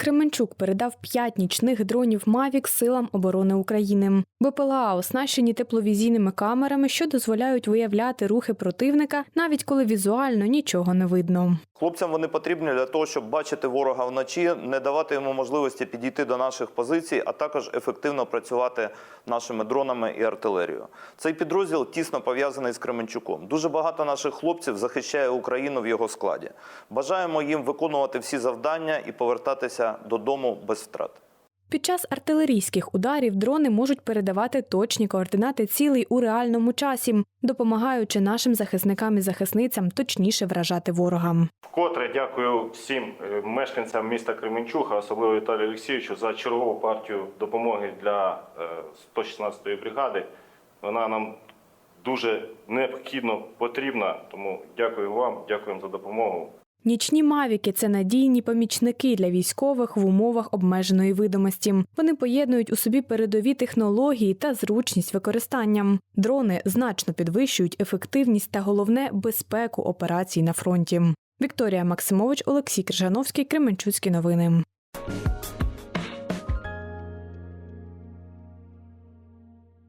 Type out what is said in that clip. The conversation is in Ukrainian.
Кременчук передав п'ять нічних дронів Мавік силам оборони України. БПЛА оснащені тепловізійними камерами, що дозволяють виявляти рухи противника, навіть коли візуально нічого не видно. Хлопцям вони потрібні для того, щоб бачити ворога вночі, не давати йому можливості підійти до наших позицій, а також ефективно працювати нашими дронами і артилерією. Цей підрозділ тісно пов'язаний з Кременчуком. Дуже багато наших хлопців захищає Україну в його складі. Бажаємо їм виконувати всі завдання і повертатися додому без втрат. Під час артилерійських ударів дрони можуть передавати точні координати цілей у реальному часі, допомагаючи нашим захисникам і захисницям точніше вражати ворога. Вкотре дякую всім е, мешканцям міста Кременчуга, особливо Віталію Олексійовичу, за чергову партію допомоги для е, 116-ї бригади. Вона нам дуже необхідно потрібна, тому дякую вам, дякуємо за допомогу. Нічні мавіки це надійні помічники для військових в умовах обмеженої видимості. Вони поєднують у собі передові технології та зручність використання. Дрони значно підвищують ефективність та головне безпеку операцій на фронті. Вікторія Максимович, Олексій Крижановський, Кременчуцькі новини.